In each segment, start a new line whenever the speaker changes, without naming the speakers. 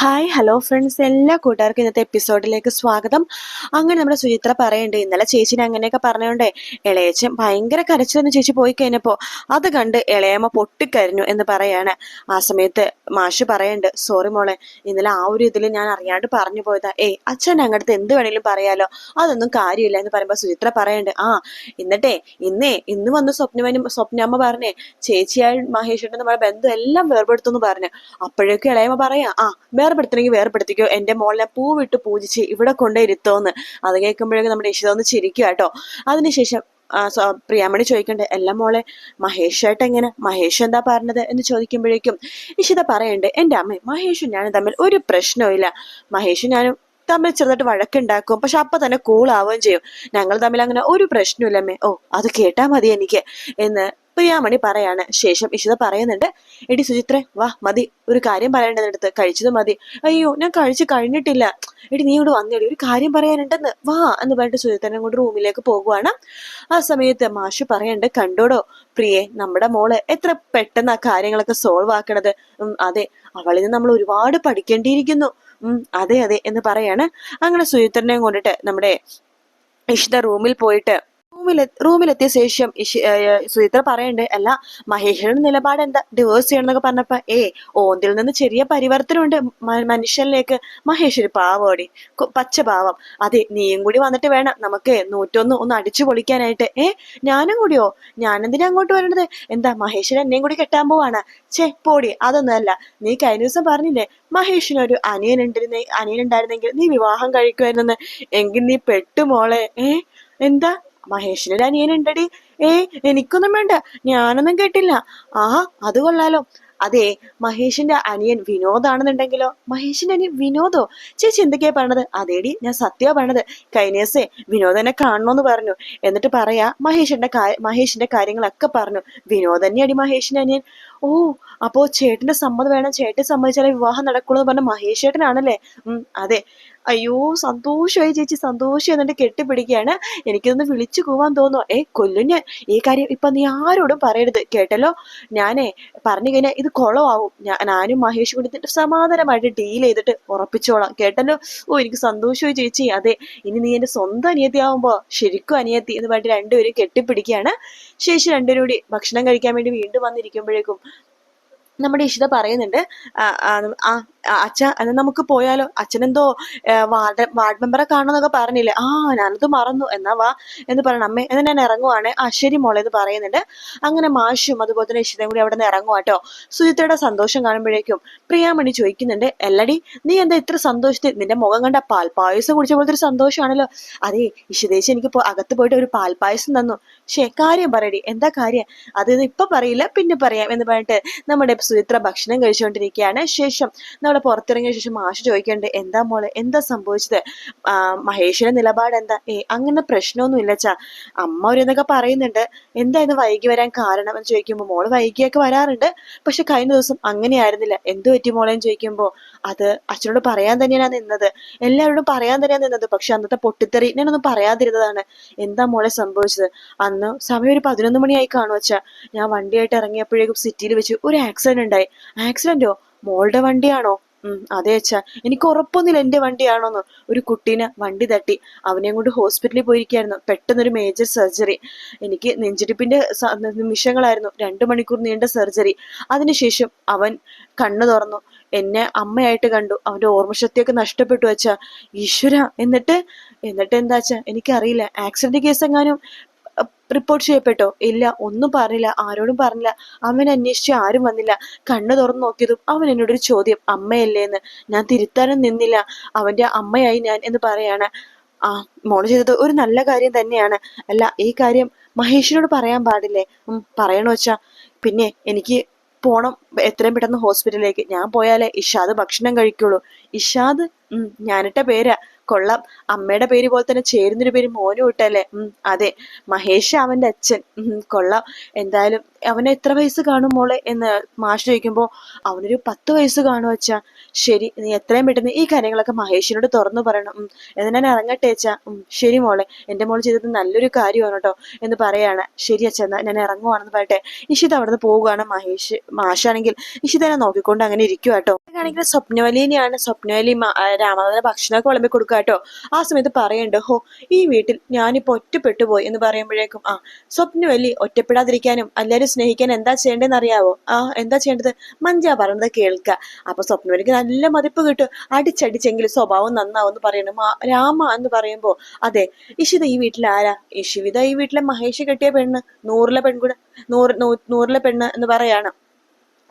Hi hello friends എല്ലാ കൂട്ടുകാർക്കും ഇന്നത്തെ എപ്പിസോഡിലേക്ക് സ്വാഗതം. അങ്ങനെ നമ്മുടെ സുചിത്ര പറയുന്നുണ്ട് ഇന്നലെ ചേച്ചിനെ അങ്ങനെയൊക്കെ പറഞ്ഞുകൊണ്ട് ഇളയച്ചൻ ഭയങ്കര കരച്ചിലെന്ന് ചേച്ചി പോയി കഴിഞ്ഞപ്പോൾ അത് കണ്ട് ഇളയമ്മ പൊട്ടിക്കരഞ്ഞു എന്ന് പറയാണ്. ആ സമയത്ത് മാഷ് പറയുന്നുണ്ട് സോറി മോളെ ഇന്നലെ ആ ഒരു ഇതിൽ ഞാൻ അറിയാണ്ട് പറഞ്ഞു പോയതാ. ഏയ് അച്ഛൻ അങ്ങടുത്ത് എന്ത് വേണേലും പറയാലോ. അതൊന്നും കാര്യമില്ല എന്ന് പറയുമ്പോൾ സുചിത്ര പറയുന്നുണ്ട് ആ എന്നിട്ടേ ഇന്നേ ഇന്ന് വന്ന് സ്വപ്നവനും സ്വപ്നമ്മ പറഞ്ഞേ ചേച്ചിയായി മഹേഷേട്ടൻ നമ്മുടെ ബന്ധം എല്ലാം വേർപെടുത്തുന്നു പറഞ്ഞു. അപ്പോഴേക്കും ഇളയമ്മ പറയാ ആ വേർപെടുത്തണമെങ്കിൽ വേർപെടുത്തിക്കോ. എന്റെ മോളിനെ പൂവിട്ട് പൂജിച്ച് ഇവിടെ കൊണ്ടേ ഇരുത്തോന്ന്. അത് കേൾക്കുമ്പോഴേക്കും നമ്മുടെ ഇഷിത ഒന്ന് ചിരിക്കുക കേട്ടോ. അതിനുശേഷം പ്രിയാമണി ചോദിക്കണ്ടേ എല്ലാം മോളെ മഹേഷ് എങ്ങനെ? മഹേഷ് എന്താ പറഞ്ഞത്? എന്ന് ചോദിക്കുമ്പോഴേക്കും ഇഷിത പറയണ്ടേ എന്റെ അമ്മ മഹേഷും ഞാനും തമ്മിൽ ഒരു പ്രശ്നവും മഹേഷും ഞാനും തമ്മിൽ ചെറുതായിട്ട് വഴക്കുണ്ടാക്കും. പക്ഷെ അപ്പൊ തന്നെ കൂൾ ആവുകയും ചെയ്യും. ഞങ്ങൾ തമ്മിൽ അങ്ങനെ ഒരു പ്രശ്നമില്ലമ്മേ ഓ അത് കേട്ടാ മതി എനിക്ക്. എന്ന് പ്രിയാമണി പറയാണ്. ശേഷം ഇഷിത പറയുന്നുണ്ട് എടി സുചിത്രേ വാ മതി. ഒരു കാര്യം പറയേണ്ടതിനടുത്ത് കഴിച്ചത് മതി. അയ്യോ ഞാൻ കഴിച്ചു കഴിഞ്ഞിട്ടില്ല. എടി നീ ഇവിടെ വന്നേടി. ഒരു കാര്യം പറയാനുണ്ടെന്ന്. വാ എന്ന് പറഞ്ഞിട്ട് സുചിത്രനെ കൊണ്ട് റൂമിലേക്ക് പോകുവാണ്. ആ സമയത്ത് മാഷ് പറയണ്ട് കണ്ടോടോ പ്രിയെ നമ്മുടെ മോൾ എത്ര പെട്ടെന്ന് ആ കാര്യങ്ങളൊക്കെ സോൾവ് ആക്കണത്. അതെ അവളിൽ നിന്ന് നമ്മൾ ഒരുപാട് പഠിക്കേണ്ടിയിരിക്കുന്നു. ഉം അതെ അതെ എന്ന് പറയാണ്. അങ്ങനെ സുചിത്രനെയും കൊണ്ടിട്ട് നമ്മുടെ ഇഷിത റൂമിൽ പോയിട്ട് റൂമിലെ റൂമിലെത്തിയ ശേഷം സുചിത്ര പറയണ്ട് അല്ല മഹേഷിന്റെ നിലപാട് എന്താ? ഡിവോഴ്സ് ചെയ്യണമെന്നൊക്കെ പറഞ്ഞപ്പോ ഏ ഓന്തിൽ നിന്ന് ചെറിയ പരിവർത്തനമുണ്ട് മനുഷ്യനിലേക്ക്. മഹേഷ് പാവോടി പച്ച പാവം. അതെ നീയും കൂടി വന്നിട്ട് വേണം നമുക്ക് നൂറ്റൊന്ന് ഒന്ന് അടിച്ചു പൊളിക്കാനായിട്ട്. ഏ ഞാനും കൂടിയോ? ഞാനെന്തിനാ അങ്ങോട്ട് വരേണ്ടത്? എന്താ മഹേഷിന് എന്നെയും കൂടി കെട്ടാൻ പോവാണ്? ചേ പോടി അതൊന്നുമല്ല. നീ കഴിഞ്ഞ ദിവസം പറഞ്ഞില്ലേ മഹേഷിന് ഒരു അനിയൻ ഉണ്ടിരുന്നെ അനിയൻ ഉണ്ടായിരുന്നെങ്കിൽ നീ വിവാഹം കഴിക്കുമായിരുന്നെന്ന്. എങ്കിൽ നീ പെട്ടുമോളെ ഏ എന്താ? മഹേഷിന് ഒരു അനിയൻ ഉണ്ടടി. ഏ എനിക്കൊന്നും വേണ്ട. ഞാനൊന്നും കേട്ടില്ല. ആ അത് കൊള്ളാലോ. അതെ മഹേഷിന്റെ അനിയൻ വിനോദാണെന്നുണ്ടെങ്കിലോ? മഹേഷിന്റെ അനിയൻ വിനോദോ? ചേച്ചി എന്തൊക്കെയാ പറഞ്ഞത് അതേടി ഞാൻ സത്യമാ പറഞ്ഞത് കൈനേസേ വിനോദനെ കാണണോന്ന് പറഞ്ഞു. എന്നിട്ട് പറയാ മഹേഷിന്റെ മഹേഷിന്റെ കാര്യങ്ങളൊക്കെ പറഞ്ഞു. വിനോദന്നെ അടി മഹേഷിന്റെ അനിയൻ. ഓ അപ്പോ ചേട്ടന്റെ സമ്മതം വേണം. ചേട്ടൻ സമ്മതിച്ചാലേ വിവാഹം നടക്കുള്ളൂ എന്ന് പറഞ്ഞ മഹേഷ് ചേട്ടനാണല്ലേ? ഉം അതെ. അയ്യോ സന്തോഷമായി ചേച്ചി സന്തോഷം എന്നിട്ട് കെട്ടിപ്പിടിക്കുകയാണ്. എനിക്കൊന്ന് വിളിച്ചു പോവാൻ തോന്നുന്നു. ഏ കൊല്ലുഞ്ഞ് ഈ കാര്യം ഇപ്പൊ നീ ആരോടും പറയരുത്. കേട്ടല്ലോ? ഞാനേ പറഞ്ഞു കഴിഞ്ഞാൽ ഇത് കുളമാവും ഞാനും മഹേഷ് കൂടി സമാധാനമായിട്ട് ഡീൽ ചെയ്തിട്ട് ഉറപ്പിച്ചോളാം. കേട്ടല്ലോ? ഓ എനിക്ക് സന്തോഷമായി ചേച്ചി. അതെ ഇനി നീ എന്റെ സ്വന്തം അനിയത്തി ആവുമ്പോ ശരിക്കും അനിയത്തി എന്ന് പറഞ്ഞിട്ട് രണ്ടുപേരും കെട്ടിപ്പിടിക്കുകയാണ്. ശേഷി രണ്ടുപേരും കൂടി ഭക്ഷണം കഴിക്കാൻ വേണ്ടി വീണ്ടും വന്നിരിക്കുമ്പോഴേക്കും നമ്മുടെ ഇഷിത പറയുന്നുണ്ട് ആ, അച്ഛ എന്നാ നമുക്ക് പോയാലോ? അച്ഛനെന്തോ വാർഡ് വാർഡ് മെമ്പറെ കാണുമെന്നൊക്കെ പറഞ്ഞില്ലേ? ആ ഞാനത് മറന്നു. എന്നാ വാ എന്ന് പറയണം. അമ്മേ എന്നാ ഞാൻ ഇറങ്ങുവാണ്. ആ ശരി മോളെ എന്ന് പറയുന്നുണ്ട്. അങ്ങനെ മാഷും അതുപോലെ തന്നെ ഇഷിതയും കൂടി അവിടെ നിന്ന് ഇറങ്ങുവാട്ടോ സുജിത്തയുടെ സന്തോഷം കാണുമ്പോഴേക്കും പ്രിയാമണി ചോദിക്കുന്നുണ്ട് എല്ലടി നീ എന്താ ഇത്ര സന്തോഷത്തിൽ? നിന്റെ മുഖം കണ്ട പാൽപ്പായസം കുടിച്ച പോലത്തെ ഒരു സന്തോഷമാണല്ലോ. അതെ ഇഷിതേശ് എനിക്ക് അകത്ത് പോയിട്ട് ഒരു പാൽപ്പായസം തന്നു. ശേ കാര്യം പറയടി. എന്താ കാര്യം? അത് ഇപ്പൊ പറയില്ല പിന്നെ പറയാം എന്ന് പറഞ്ഞിട്ട് നമ്മുടെ സുചിത്ര ഭക്ഷണം കഴിച്ചുകൊണ്ടിരിക്കുകയാണ്. ശേഷം നമ്മുടെ പുറത്തിറങ്ങിയ ശേഷം മാഷ് ചോദിക്കണ്ട് എന്താ മോളെ എന്താ സംഭവിച്ചത്? മഹേഷിന്റെ നിലപാട് എന്താ ഏ അങ്ങനെ പ്രശ്നമൊന്നും ഇല്ല ചാ. അമ്മ ഒരു എന്നൊക്കെ പറയുന്നുണ്ട്. എന്താ ഇന്ന് വൈകി വരാൻ കാരണം? എന്ന് ചോദിക്കുമ്പോൾ മോൾ വൈകിയൊക്കെ വരാറുണ്ട്. പക്ഷെ കഴിഞ്ഞ ദിവസം അങ്ങനെയായിരുന്നില്ല. എന്ത് പറ്റി മോളെ? എന്ന് ചോദിക്കുമ്പോൾ അത് അച്ഛനോട് പറയാൻ തന്നെയാണ് നിന്നത്. എല്ലാവരോടും പറയാൻ തന്നെയാണ് നിന്നത്. പക്ഷെ അന്നത്തെ പൊട്ടിത്തെറി ഞാനൊന്നും പറയാതിരുന്നതാണ്. എന്താ മോളെ സംഭവിച്ചത്? അന്ന് സമയം ഒരു പതിനൊന്ന് മണിയായി കാണും വെച്ചാ ഞാൻ വണ്ടിയായിട്ട് ഇറങ്ങിയപ്പോഴേക്കും സിറ്റിയിൽ വെച്ച് ഒരു ആക്സിഡന്റ് ഉണ്ടായി. ആക്സിഡന്റോ മോളുടെ വണ്ടിയാണോ? ഉം അതെ അച്ഛാ. എനിക്ക് ഉറപ്പൊന്നുമില്ല എന്റെ വണ്ടിയാണോന്ന്. ഒരു കുട്ടീനെ വണ്ടി തട്ടി. അവനെയും കൊണ്ട് ഹോസ്പിറ്റലിൽ പോയിരിക്കായിരുന്നു പെട്ടെന്നൊരു മേജർ സർജറി എനിക്ക് നെഞ്ചിടിപ്പിന്റെ നിമിഷങ്ങളായിരുന്നു. രണ്ടു മണിക്കൂർ നീണ്ട സർജറി അതിനുശേഷം അവൻ കണ്ണു തുറന്നു. എന്നെ അമ്മയായിട്ട് കണ്ടു. അവന്റെ ഓർമ്മശക്തിയൊക്കെ നഷ്ടപ്പെട്ടു അച്ഛാ. ഈശ്വര എന്നിട്ട് എന്നിട്ട് എന്താ അച്ഛാ? എനിക്കറിയില്ല. ആക്സിഡന്റ് കേസ് എങ്ങാനും റിപ്പോർട്ട് ചെയ്യപ്പെട്ടോ? ഇല്ല ഒന്നും പറഞ്ഞില്ല ആരോടും പറഞ്ഞില്ല. അവൻ അന്വേഷിച്ച് ആരും വന്നില്ല. കണ്ണു തുറന്നു നോക്കിയതും അവൻ എന്നോടൊരു ചോദ്യം അമ്മയല്ലേ എന്ന് ഞാൻ തിരുത്താനും നിന്നില്ല. അവന്റെ അമ്മയായി ഞാൻ എന്ന് പറയാണ്. ആ മോൾ ചെയ്തത് ഒരു നല്ല കാര്യം തന്നെയാണ്. അല്ല ഈ കാര്യം മഹേഷിനോട് പറയാൻ പാടില്ലേ? പറയണോ വെച്ചാ പിന്നെ എനിക്ക് പോണം എത്രയും പെട്ടെന്ന് ഹോസ്പിറ്റലിലേക്ക്. ഞാൻ പോയാലേ ഇഷാദ് ഭക്ഷണം കഴിക്കുള്ളൂ. ഇഷാദ് ഞാനിട്ട പേരാ. കൊള്ളാം. അമ്മയുടെ പേര് പോലെ തന്നെ ചേരുന്നൊരു പേര് മോനും ഉം അതെ. മഹേഷ് അവന്റെ അച്ഛൻ. കൊള്ളാം. എന്തായാലും അവന് എത്ര വയസ്സ് കാണും മോളെ എന്ന് മാഷ് ചോദിക്കുമ്പോൾ അവനൊരു പത്ത് വയസ്സ് കാണും അച്ഛാ. ശരി നീ എത്രയും പെട്ടെന്ന് ഈ കാര്യങ്ങളൊക്കെ മഹേഷിനോട് തുറന്നു പറയണം. എന്നാൽ ഞാൻ ഇറങ്ങട്ടെ അച്ഛാ. ശരി മോളെ. എന്റെ മോൾ ചെയ്തത് നല്ലൊരു കാര്യമാണ് കേട്ടോ എന്ന് പറയാണ്. ശരി അച്ഛാ എന്നാ ഞാൻ ഇറങ്ങുവാണെന്ന് പറയട്ടെ. ഇഷിത നിന്ന് പോവുകയാണ് മഹേഷ് മാഷാണെങ്കിൽ. ഇഷിതനെ നോക്കിക്കൊണ്ട് അങ്ങനെ ഇരിക്കുക കേട്ടോ. അങ്ങനെയാണെങ്കിൽ സ്വപ്നവലിനെയാണ് സ്വപ്നവലി രാമനാഥന് ഭക്ഷണമൊക്കെ വിളമ്പി കൊടുക്കുക കേട്ടോ. ആ സമയത്ത് പറയണ്ട ഹോ ഈ വീട്ടിൽ ഞാനിപ്പോ ഒറ്റപ്പെട്ടു പോയി എന്ന് പറയുമ്പോഴേക്കും ആ സ്വപ്നവലി ഒറ്റപ്പെടാതിരിക്കാനും എല്ലാവരും സ്നേഹിക്കാനും എന്താ ചെയ്യേണ്ടതെന്ന് അറിയാവോ ആ എന്താ ചെയ്യേണ്ടത്? മഞ്ചാ പറയുന്നത് കേൾക്കുക അപ്പൊ സ്വപ്നവലിക്ക് നല്ല മതിപ്പ് കിട്ടും. അടിച്ചടിച്ചെങ്കിൽ സ്വഭാവം നന്നാവും എന്ന് പറയണം. രാമ എന്ന് പറയുമ്പോ അതെ ഇഷിത ഈ വീട്ടിൽ ആരാ? ഇഷിവിത ഈ വീട്ടിലെ മഹേഷ് കെട്ടിയ പെണ്ണ് നൂറിലെ പെൺകുട നൂറ് നൂറിലെ പെണ്ണ് എന്ന് പറയാണ്.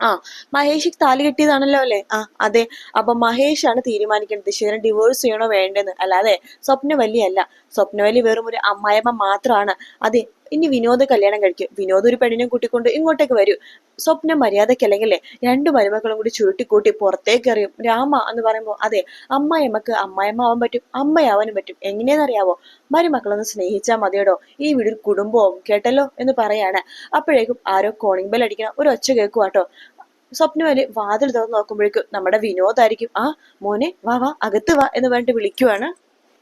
ആ മഹേഷ് താലി കെട്ടിയതാണല്ലോ അല്ലേ? ആ അതെ അപ്പൊ മഹേഷ് ആണ് തീരുമാനിക്കേണ്ടത് ശിവനെ ഡിവോഴ്സ് ചെയ്യണോ വേണ്ടെന്ന്. അല്ലാതെ സ്വപ്നവല്ലി അല്ല സ്വപ്നവല്ലി വെറും ഒരു അമ്മായമ്മ മാത്രമാണ് അതെ ഇനി വിനോദ കല്യാണം കഴിക്കും. വിനോദ് ഒരു പെണ്ണിനെ കൂട്ടിക്കൊണ്ട് ഇങ്ങോട്ടേക്ക് വരൂ. സ്വപ്നം മര്യാദയ്ക്ക് അല്ലെങ്കിൽ രണ്ടു മരുമക്കളും കൂടി ചുരുട്ടിക്കൂട്ടി പുറത്തേക്ക് എറിയും. രാമ എന്ന് പറയുമ്പോൾ അതെ അമ്മായിമ്മക്ക് അമ്മായിമ്മ ആവാൻ പറ്റും അമ്മയാവാനും പറ്റും. എങ്ങനെയെന്നറിയാവോ? മരുമക്കളൊന്ന് സ്നേഹിച്ചാൽ മതിയടോ. ഈ വീടിൽ കുടുംബവും കേട്ടല്ലോ എന്ന് പറയാണ്. അപ്പോഴേക്കും ആരോ കോണിംഗ് ബെൽ അടിക്കണം. ഒരു ഒച്ച കേൾക്കുവാട്ടോ സ്വപ്നവലി വാതിൽ തുറന്ന് നോക്കുമ്പോഴേക്കും നമ്മുടെ വിനോദായിരിക്കും. ആ മോനെ വാ വാ അകത്ത് വാ എന്ന് പറഞ്ഞിട്ട് വിളിക്കുവാണ്.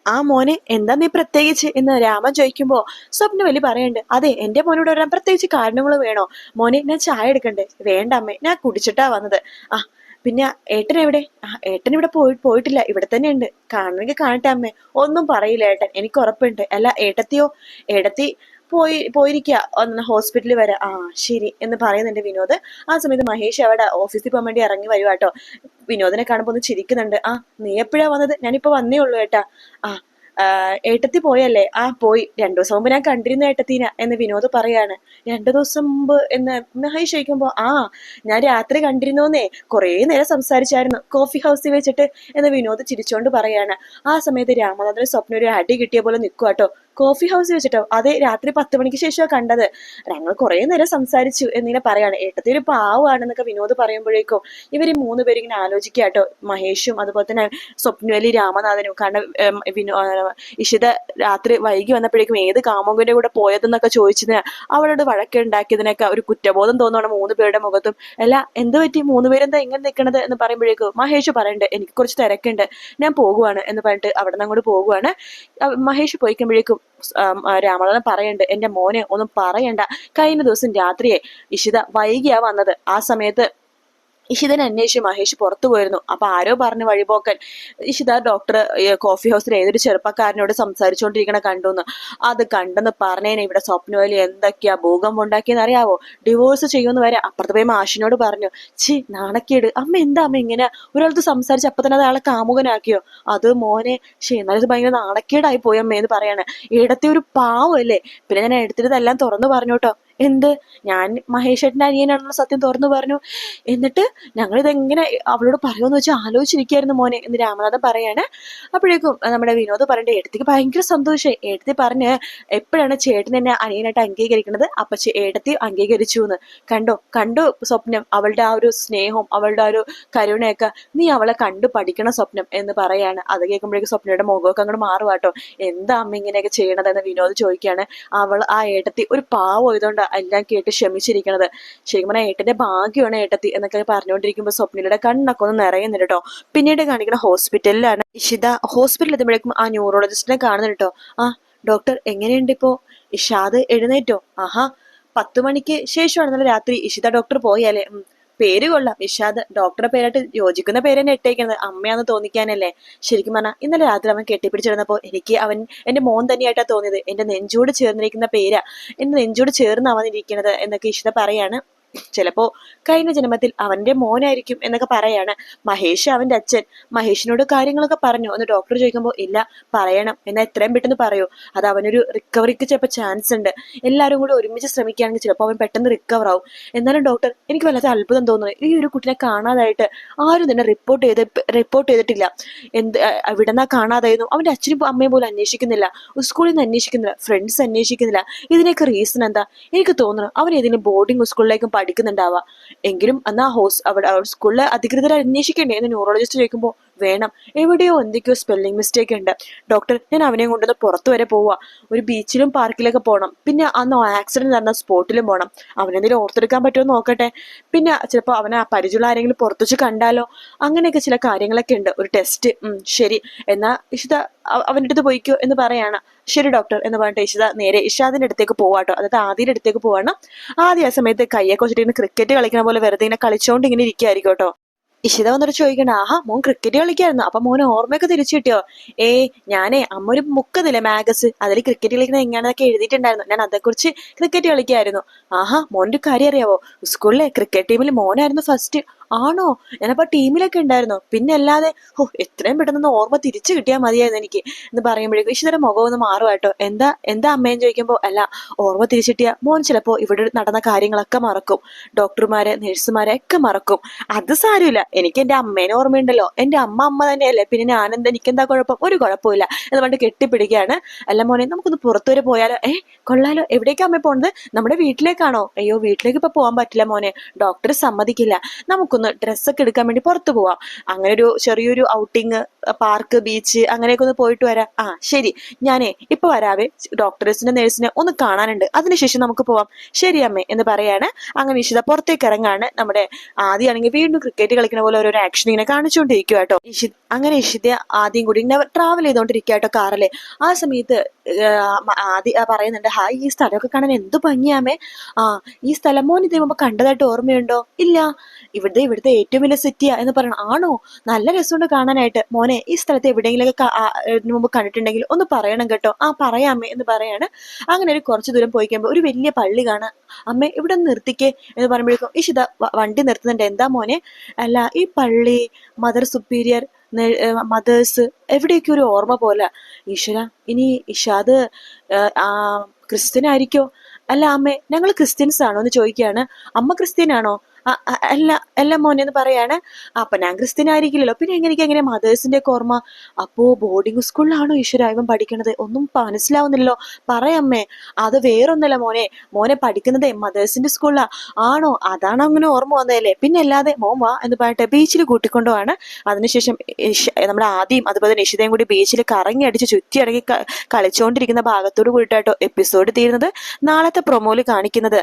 ആ മോനെ എന്താ നീ പ്രത്യേകിച്ച് എന്ന് രാമൻ ചോദിക്കുമ്പോ സ്വപ്നവലി പറയണ്ട് അതെ എന്റെ മോനോട് വരാൻ പ്രത്യേകിച്ച് കാരണങ്ങൾ വേണോ? മോനെ ഞാൻ ചായ എടുക്കണ്ടേ. വേണ്ട അമ്മേ ഞാൻ കുടിച്ചിട്ടാ വന്നത്. ആ പിന്നെ ഏട്ടൻ എവിടെ? ആ ഏട്ടൻ ഇവിടെ പോയി പോയിട്ടില്ല ഇവിടെ തന്നെ ഉണ്ട്. കാണണമെങ്കിൽ കാണട്ടെ അമ്മേ ഒന്നും പറയില്ല ഏട്ടൻ എനിക്ക് ഉറപ്പുണ്ട്. അല്ല ഏട്ടത്തിയോ? ഏട്ടത്തി പോയി പോയിരിക്കുക ഹോസ്പിറ്റലിൽ വരെ. ആ ശരി എന്ന് പറയുന്നുണ്ട് വിനോദ്. ആ സമയത്ത് മഹേഷ് അവിടെ ഓഫീസിൽ പോകാൻ വേണ്ടി ഇറങ്ങി വരുവാ കേട്ടോ. വിനോദിനെ കാണുമ്പോൾ ഒന്ന് ചിരിക്കുന്നുണ്ട്. ആ നീ എപ്പോഴാ വന്നത്? ഞാനിപ്പോ വന്നേ ഉള്ളൂ ഏട്ടാ. ആ ആ, ഏട്ടത്തി പോയല്ലേ? ആ പോയി. രണ്ടു ദിവസം മുമ്പ് ഞാൻ കണ്ടിരുന്ന ഏട്ടത്തിന എന്ന് വിനോദ് പറയാണ്. രണ്ടു ദിവസം മുമ്പ് എന്ന് മഹേഷ് ചോദിക്കുമ്പോൾ ആ ഞാൻ രാത്രി കണ്ടിരുന്നോന്നേ. കുറേ നേരം സംസാരിച്ചായിരുന്നു. കോഫി ഹൗസിൽ വെച്ചിട്ട് എന്ന് വിനോദ് ചിരിച്ചുകൊണ്ട് പറയാണ്. ആ സമയത്ത് രാമനാഥന് സ്വപ്നം ഒരു അടി കിട്ടിയ പോലെ നിൽക്കുക കേട്ടോ. കോഫി ഹൗസ് വെച്ചിട്ടോ? അതെ രാത്രി പത്ത് മണിക്ക് ശേഷമാണ് കണ്ടത്. ഞങ്ങൾ കുറേ നേരം സംസാരിച്ചു എന്നിങ്ങനെ പറയാണ് ഏട്ടത്തി ഒരു പാവാണെന്നൊക്കെ വിനോദ് പറയുമ്പോഴേക്കും ഇവർ മൂന്ന് പേരും ഇങ്ങനെ ആലോചിക്കുക കേട്ടോ. മഹേഷും അതുപോലെ തന്നെ സ്വപ്നവലി രാമനാഥനും. കാരണം വിനോ ഇഷിത രാത്രി വൈകി വന്നപ്പോഴേക്കും ഏത് കാമുകന്റെ കൂടെ പോയതെന്നൊക്കെ ചോദിച്ചതിന് അവളോട് വഴക്കുണ്ടാക്കിയതിനൊക്കെ ഒരു കുറ്റബോധം തോന്നുകയാണ് മൂന്ന് പേരുടെ മുഖത്തും. അല്ല എന്ത് പറ്റി? മൂന്ന് പേരെന്താ ഇങ്ങനെ നിൽക്കണത് എന്ന് പറയുമ്പോഴേക്കും മഹേഷ് പറയണ്ട് എനിക്ക് കുറച്ച് തിരക്കുണ്ട്. ഞാൻ പോകുവാണ് എന്ന് പറഞ്ഞിട്ട് അവിടെ നിന്ന് അങ്ങോട്ട് പോകുവാണ്. മഹേഷ് പോയിക്കുമ്പോഴേക്കും രാമനാഥൻ പറയണ്ട് എന്റെ മോനെ ഒന്നും പറയണ്ട. കഴിഞ്ഞ ദിവസം രാത്രിയെ ഇഷിത വൈകിയാ വന്നത്. ആ സമയത്ത് ഇഷിതനെ അന്വേഷിച്ച് മഹേഷ് പുറത്തു പോയിരുന്നു. അപ്പൊ ആരോ പറഞ്ഞ് വഴിപോക്കൻ. ഇഷിത ഡോക്ടർ കോഫി ഹൗസിൽ ഏതൊരു ചെറുപ്പക്കാരനോട് സംസാരിച്ചുകൊണ്ടിരിക്കണ കണ്ടു എന്ന് അത് കണ്ടെന്ന് പറഞ്ഞേനെ ഇവിടെ സ്വപ്നവലി എന്തൊക്കെയാ ഭൂകമ്പം ഉണ്ടാക്കിയെന്ന് അറിയാവോ? ഡിവോഴ്സ് ചെയ്യുമെന്ന് വരെ അപ്പുറത്ത് പോയി മാഷിനോട് പറഞ്ഞു ചി നാണക്കേട്. അമ്മ എന്താ അമ്മ ഇങ്ങനെ? ഒരാൾക്ക് സംസാരിച്ച് അപ്പൊ തന്നെ അയാളെ കാമുകനാക്കിയോ? അത് മോനെ ശേ എന്നാലും ഭയങ്കര നാണക്കേടായി പോയി അമ്മ എന്ന് പറയാണ്. ഇടത്തെ ഒരു പാവല്ലേ പിന്നെ ഞാൻ എടുത്തിട്ടതെല്ലാം തുറന്നു പറഞ്ഞു കേട്ടോ. എന്ത്? ഞാൻ മഹേഷ് ഏട്ടന്റെ അനിയനാണെന്നുള്ള സത്യം തുറന്നു പറഞ്ഞു. എന്നിട്ട് ഞങ്ങൾ ഇതെങ്ങനെ അവളോട് പറയുമെന്ന് വെച്ചാൽ ആലോചിച്ചിരിക്കുകയായിരുന്നു മോനെ. എന്ന് രാമനാഥൻ പറയാണ്. അപ്പോഴേക്കും നമ്മുടെ വിനോദ് പറയേണ്ട ഏട്ടത്തിക്ക് ഭയങ്കര സന്തോഷമായി ഏട്ടത്തി പറഞ്ഞ് എപ്പോഴാണ് ചേട്ടൻ എന്നെ അനിയനായിട്ട് അംഗീകരിക്കുന്നത്? അപ്പൊ ചേ- ഏട്ടത്തി അംഗീകരിച്ചു എന്ന് കണ്ടോ കണ്ടോ സ്വപ്നം? അവളുടെ ആ ഒരു സ്നേഹവും അവളുടെ ആ ഒരു കരുണയൊക്കെ നീ അവളെ കണ്ടു പഠിക്കണം സ്വപ്നം എന്ന് പറയാണ്. അത് കേൾക്കുമ്പോഴേക്കും സ്വപ്നയുടെ മുഖമൊക്കെ അങ്ങോട്ട് മാറുവാട്ടോ. എന്താ അമ്മ ഇങ്ങനെയൊക്കെ ചെയ്യണതെന്ന്? വിനോദ് ചോദിക്കുകയാണ് അവൾ ആ ഏട്ടത്തി ഒരു പാവം ഇതുകൊണ്ട് എല്ലാം കേട്ട് ക്ഷമിച്ചിരിക്കണത്. ശരിക്കും പറഞ്ഞാൽ ഏട്ടന്റെ ഭാഗ്യമാണ് ഏട്ടത്തി എന്നൊക്കെ പറഞ്ഞുകൊണ്ടിരിക്കുമ്പോൾ സ്വപ്നയുടെ കണ്ണൊക്കെ ഒന്ന് നിറയുന്നുണ്ട് കേട്ടോ പിന്നീട് കാണിക്കുന്ന ഹോസ്പിറ്റലിലാണ് ഇഷിത. ഹോസ്പിറ്റലിൽ എത്തുമ്പോഴേക്കും ആ ന്യൂറോളജിസ്റ്റിനെ കാണുന്നുണ്ട് കേട്ടോ ആ ഡോക്ടർ എങ്ങനെയുണ്ട് ഇപ്പോൾ ഇഷാദ് എഴുന്നേറ്റോ? ആഹാ പത്ത് മണിക്ക് ശേഷമാണ് ഇന്നലെ രാത്രി. ഇഷിത ഡോക്ടർ പോയാലേ. പേര് കൊള്ളാം. വിഷാദ് ഡോക്ടറുടെ പേരായിട്ട് യോജിക്കുന്ന പേര് ഇട്ടേക്കുന്നത് അമ്മയാന്ന് തോന്നിക്കാനല്ലേ. ശരിക്കും പറഞ്ഞാൽ ഇന്നലെ രാത്രി അവൻ കെട്ടിപ്പിടിച്ചിരുന്നപ്പോൾ എനിക്ക് അവൻ എന്റെ മോൻ തന്നെയായിട്ടാ തോന്നിയത്. എന്റെ നെഞ്ചോട് ചേർന്നിരിക്കുന്ന പേരാ. എന്റെ നെഞ്ചോട് ചേർന്ന് എന്നൊക്കെ ഇഷിത പറയാണ്. ചിലപ്പോ കഴിഞ്ഞ ജന്മത്തിൽ അവന്റെ മോനായിരിക്കും എന്നൊക്കെ പറയാണ്. മഹേഷ് അവന്റെ അച്ഛൻ. മഹേഷിനോട് കാര്യങ്ങളൊക്കെ പറഞ്ഞു. ഒന്ന് ഡോക്ടർ ചോദിക്കുമ്പോൾ ഇല്ല പറയണം. എന്നാൽ എത്രയും പെട്ടെന്ന് പറയൂ. അത് അവനൊരു റിക്കവറിക്ക് ചിലപ്പോൾ ചാൻസ് ഉണ്ട്. എല്ലാവരും കൂടി ഒരുമിച്ച് ശ്രമിക്കുകയാണെങ്കിൽ ചിലപ്പോൾ അവൻ പെട്ടെന്ന് റിക്കവർ ആവും. എന്നാലും ഡോക്ടർ എനിക്ക് വല്ലാത്ത അത്ഭുതം തോന്നുന്നു. ഈ ഒരു കുട്ടിനെ കാണാതായിട്ട് ആരും തന്നെ റിപ്പോർട്ട് ചെയ്ത് റിപ്പോർട്ട് ചെയ്തിട്ടില്ല. എന്ത് എവിടെ നിന്നാ കാണാതായിരുന്നു? അവന്റെ അച്ഛനും അമ്മയും പോലും അന്വേഷിക്കുന്നില്ല. സ്കൂളിൽ നിന്ന് അന്വേഷിക്കുന്നില്ല. ഫ്രണ്ട്സ് അന്വേഷിക്കുന്നില്ല. ഇതിനൊക്കെ റീസൺ എന്താ? എനിക്ക് തോന്നുന്നു അവൻ ഏതെങ്കിലും ബോർഡിംഗ് സ്കൂളിലേക്കും പഠിക്കുന്നുണ്ടാവാം. എങ്കിലും അന്ന് ആ ഹോസ് അവിടെ സ്കൂളിലെ അധികൃതർ അന്വേഷിക്കണ്ടേ എന്ന് ന്യൂറോളജിസ്റ്റ് ചോദിക്കുമ്പോൾ വേണം. എവിടെയോ എന്തൊക്കെയോ സ്പെല്ലിംഗ് മിസ്റ്റേക്ക് ഉണ്ട്. ഡോക്ടർ ഞാൻ അവനെ കൊണ്ടൊന്ന് പുറത്തു വരെ പോവാ ഒരു ബീച്ചിലും പാർക്കിലൊക്കെ പോകണം പിന്നെ അന്ന് ആക്സിഡന്റ് നടന്ന സ്പോട്ടിലും പോകണം അവനെന്തെങ്കിലും ഓർത്തെടുക്കാൻ പറ്റുമോ നോക്കട്ടെ. പിന്നെ ചിലപ്പോൾ അവനെ പരിചയമുള്ള ആരെങ്കിലും പുറത്തു വെച്ച് കണ്ടാലോ? അങ്ങനെയൊക്കെ ചില കാര്യങ്ങളൊക്കെ ഉണ്ട്. ഒരു ടെസ്റ്റ് ശരി. എന്നാ ഇഷിത അവ- അവന്റെ അടുത്ത് പോയിക്കോ എന്ന് പറയാണ്. ശരി ഡോക്ടർ എന്ന് പറഞ്ഞിട്ട് ഇഷിത നേരെ ഇഷാദിന്റെ അടുത്തേക്ക് പോവാട്ടോ. അതായത് ആദ്യയുടെ അടുത്തേക്ക് പോവാണ്. ആദ്യ ആ സമയത്ത് കയ്യൊക്കെ വെച്ചിട്ട് ഇങ്ങനെ ക്രിക്കറ്റ് കളിക്കുന്ന പോലെ വെറുതെ ഇങ്ങനെ കളിച്ചോണ്ട് ഇങ്ങനെ ഇരിക്കുമായിരിക്കും കേട്ടോ. ഇഷിത വന്നിട്ട് ചോദിക്കണ ആഹാ മോൻ ക്രിക്കറ്റ് കളിക്കായിരുന്നു. അപ്പൊ മോന് ഓർമ്മയൊക്കെ തിരിച്ചു കിട്ടിയോ? ഏ ഞാനേ അമ്മ ഒരു മുക്കതില്ലേ മാഗസ്? അതിൽ ക്രിക്കറ്റ് കളിക്കണ എങ്ങനെയൊക്കെ എഴുതിയിട്ടുണ്ടായിരുന്നു. ഞാൻ അതേക്കുറിച്ച് ക്രിക്കറ്റ് കളിക്കായിരുന്നു. ആഹാ മോന്റെ കാര്യം അറിയാവോ? സ്കൂളിലെ ക്രിക്കറ്റ് ടീമിൽ മോനായിരുന്നു ഫസ്റ്റ് ആണോ? ഞാനപ്പോ ടീമിലൊക്കെ ഉണ്ടായിരുന്നു. പിന്നെ അല്ലാതെ ഓ എത്രയും പെട്ടെന്ന് ഓർമ്മ തിരിച്ചു കിട്ടിയാൽ മതിയായിരുന്നു എനിക്ക്. എന്ന് പറയുമ്പോഴേക്കും ഇഷിതയുടെ മുഖം ഒന്ന് മാറുമായിട്ടോ എന്താ എന്താ അമ്മയെന്ന് ചോദിക്കുമ്പോൾ അല്ല ഓർമ്മ തിരിച്ചിട്ടിയ മോൻ ചിലപ്പോ ഇവിടെ നടന്ന കാര്യങ്ങളൊക്കെ മറക്കും. ഡോക്ടർമാരെ നഴ്സുമാരെ ഒക്കെ മറക്കും. അത് സാരമില്ല. എനിക്ക് എന്റെ അമ്മേനെ ഓർമ്മയുണ്ടല്ലോ. എന്റെ അമ്മ അമ്മ തന്നെയല്ലേ. പിന്നെ ഞാനെന്താ? എനിക്കെന്താ കുഴപ്പം? ഒരു കുഴപ്പമില്ല എന്ന് പറഞ്ഞിട്ട് കെട്ടിപ്പിടിക്കുകയാണ്. അല്ല മോനെ നമുക്കൊന്ന് പുറത്തു വരെ പോയാലോ? ഏ കൊള്ളാലോ. എവിടേക്കാ അമ്മ പോണത്? നമ്മുടെ വീട്ടിലേക്കാണോ? അയ്യോ വീട്ടിലേക്ക് ഇപ്പൊ പോകാൻ പറ്റില്ല മോനെ. ഡോക്ടർ സമ്മതിക്കില്ല. നമുക്കൊന്ന് ഡ്രസ്സൊക്കെ എടുക്കാൻ വേണ്ടി പുറത്തു പോവാം. അങ്ങനെ ഒരു ചെറിയൊരു ഔട്ടിങ് പാർക്ക് ബീച്ച് അങ്ങനെയൊക്കെ ഒന്ന് പോയിട്ട് വരാം. ആ ശരി. ഞാനേ ഇപ്പൊ വരാവേ. ഡോക്ടേഴ്സിനെ നേഴ്സിനെ ഒന്ന് കാണാനുണ്ട്. അതിനുശേഷം നമുക്ക് പോവാം. ശരി അമ്മേ എന്ന് പറയാണ്. അങ്ങനെ ഇഷിത പുറത്തേക്ക് ഇറങ്ങാണ് നമ്മുടെ ആദ്യമാണെങ്കിൽ വീണ്ടും ക്രിക്കറ്റ് കളിക്കുന്ന പോലെ ഓരോ ആക്ഷൻ ഇങ്ങനെ കാണിച്ചുകൊണ്ടിരിക്കുക കേട്ടോ ഇഷിത് അങ്ങനെ ഇഷിത ആദ്യം കൂടി ഇങ്ങനെ ട്രാവൽ ചെയ്തോണ്ടിരിക്കുക കേട്ടോ കാറിൽ ആ സമയത്ത് ആദ്യം പറയുന്നുണ്ട് ഹായ് ഈ സ്ഥലമൊക്കെ കാണാൻ എന്ത് ഭംഗിയാമേ ആ ഈ സ്ഥലം മോൻ ഇത് മുമ്പ് കണ്ടതായിട്ട് ഓർമ്മയുണ്ടോ? ഇല്ല. ഇവിടുത്തെ ഇവിടുത്തെ ഏറ്റവും വലിയ സിറ്റിയാ എന്ന് പറയണം. ആണോ? നല്ല രസമുണ്ട് കാണാനായിട്ട്. മോനെ ഈ സ്ഥലത്ത് എവിടെയെങ്കിലൊക്കെ മുമ്പ് കണ്ടിട്ടുണ്ടെങ്കിൽ ഒന്ന് പറയണം കേട്ടോ. ആ പറയാമേ എന്ന് പറയാണ്. അങ്ങനെ ഒരു കുറച്ച് ദൂരം പോയി കഴിയുമ്പോൾ ഒരു വലിയ പള്ളി കാണാം. അമ്മ ഇവിടെ നിർത്തിക്കേ എന്ന് പറയുമ്പോഴേക്കും ഇഷിത വണ്ടി നിർത്തുന്നുണ്ട്. എന്താ മോനെ? അല്ല ഈ പള്ളി മദർ സുപ്പീരിയർ മദേഴ്സ് എവിടെയൊക്കെ ഒരു ഓർമ്മ പോലെ ഈശ്വര ഇനി ഇഷാദ് ക്രിസ്ത്യൻ ആയിരിക്കോ അല്ല അമ്മേ ഞങ്ങൾ ക്രിസ്ത്യൻസ് ആണോ എന്ന് ചോദിക്കുകയാണ്. അമ്മ ക്രിസ്ത്യൻ ആണോ "ആ, ആ, അല്ല അല്ല മോനെ എന്ന് പറയാണ് അപ്പൊ ഞാൻ ക്രിസ്ത്യൻ ആയിരിക്കില്ലല്ലോ പിന്നെ എങ്ങനെയൊക്കെ എങ്ങനെ മദേഴ്സിന്റെ ഓർമ്മ? അപ്പോ ബോർഡിംഗ് സ്കൂളിലാണോ ഈശ്വര പഠിക്കണത്? ഒന്നും മനസ്സിലാവുന്നില്ലല്ലോ. പറയമ്മേ അത് വേറൊന്നല്ല മോനെ. മോനെ പഠിക്കുന്നതേ മദേഴ്സിന്റെ സ്കൂളിലാ. ആണോ? അതാണ് അങ്ങനെ ഓർമ്മ വന്നതല്ലേ. പിന്നെ അല്ലാതെ മോൻ വാ എന്ന് പറഞ്ഞിട്ട് ബീച്ചിൽ കൂട്ടിക്കൊണ്ടുപോവാണ് അതിനുശേഷം നമ്മുടെ ആദ്യം അതുപോലെ തന്നെ ഇഷിതയും കൂടി ബീച്ചിൽ കറങ്ങി അടിച്ച് ചുറ്റി അടങ്ങി കളിച്ചുകൊണ്ടിരിക്കുന്ന ഭാഗത്തോട് കൂടിയിട്ടാട്ടോ എപ്പിസോഡ് തീരുന്നത്. നാളത്തെ പ്രൊമോയിൽ കാണിക്കുന്നത്.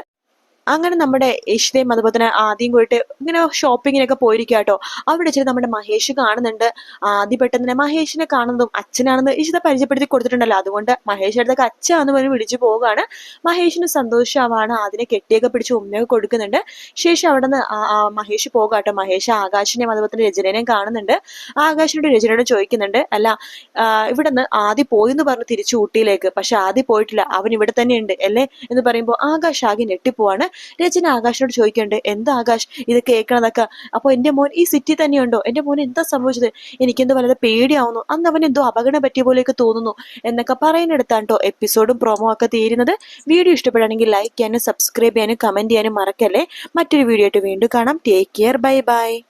അങ്ങനെ നമ്മുടെ യേശുദേവും അതുപോലെ തന്നെ ആദ്യം പോയിട്ട് ഇങ്ങനെ ഷോപ്പിങ്ങിനൊക്കെ പോയിരിക്കുക കേട്ടോ അവിടെ വെച്ചിട്ട് നമ്മുടെ മഹേഷ് കാണുന്നുണ്ട്. ആദ്യം പെട്ടെന്ന് തന്നെ മഹേഷിനെ കാണുന്നതും അച്ഛനാണെന്ന് ഇഷിത പരിചയപ്പെടുത്തി കൊടുത്തിട്ടുണ്ടല്ലോ. അതുകൊണ്ട് മഹേഷ് അടുത്തൊക്കെ അച്ഛാന്ന് പറഞ്ഞ് വിളിച്ചു പോവുകയാണ്. മഹേഷിന് സന്തോഷമാണ്. അതിനെ കെട്ടിയൊക്കെ പിടിച്ച് ഉമ്മയൊക്കെ കൊടുക്കുന്നുണ്ട്. ശേഷം അവിടെ നിന്ന് മഹേഷ് പോകാട്ടോ. മഹേഷ് ആകാശിനെയും അതുപോലെ തന്നെ രചനേനെയും കാണുന്നുണ്ട്. ആകാശിനോട് രചനയോട് ചോദിക്കുന്നുണ്ട്. അല്ല ഇവിടെ നിന്ന് ആദ്യം പോയി എന്ന് പറഞ്ഞ് തിരിച്ചു ഊട്ടിയിലേക്ക്. പക്ഷെ ആദ്യം പോയിട്ടില്ല. അവൻ ഇവിടെ തന്നെ ഉണ്ട്. അല്ലേ? എന്ന് പറയുമ്പോൾ ആകാശ് ആകെ ഞെട്ടിപ്പോവാണ്. രചന ആകാശിനോട് ചോദിക്കുന്നുണ്ട് എന്താ ആകാശ്? ഇത് കേൾക്കണതൊക്കെ. അപ്പൊ എന്റെ മോൻ ഈ സിറ്റി തന്നെയുണ്ടോ? എന്റെ മോൻ എന്താ സംഭവിച്ചത്? എനിക്കെന്തോ വളരെ പേടിയാവുന്നു. അന്ന് അവൻ എന്തോ അപകടം പറ്റിയ പോലെയൊക്കെ തോന്നുന്നു. എന്നൊക്കെ പറയുന്നിടത്താണ് കേട്ടോ എപ്പിസോഡും പ്രോമോ ഒക്കെ തീരുന്നത്. വീഡിയോ ഇഷ്ടപ്പെടുകയാണെങ്കിൽ ലൈക്ക് ചെയ്യാനും സബ്സ്ക്രൈബ് ചെയ്യാനും കമന്റ് ചെയ്യാനും മറക്കല്ലേ? മറ്റൊരു വീഡിയോ ആയിട്ട് വീണ്ടും കാണാം. Take care bye bye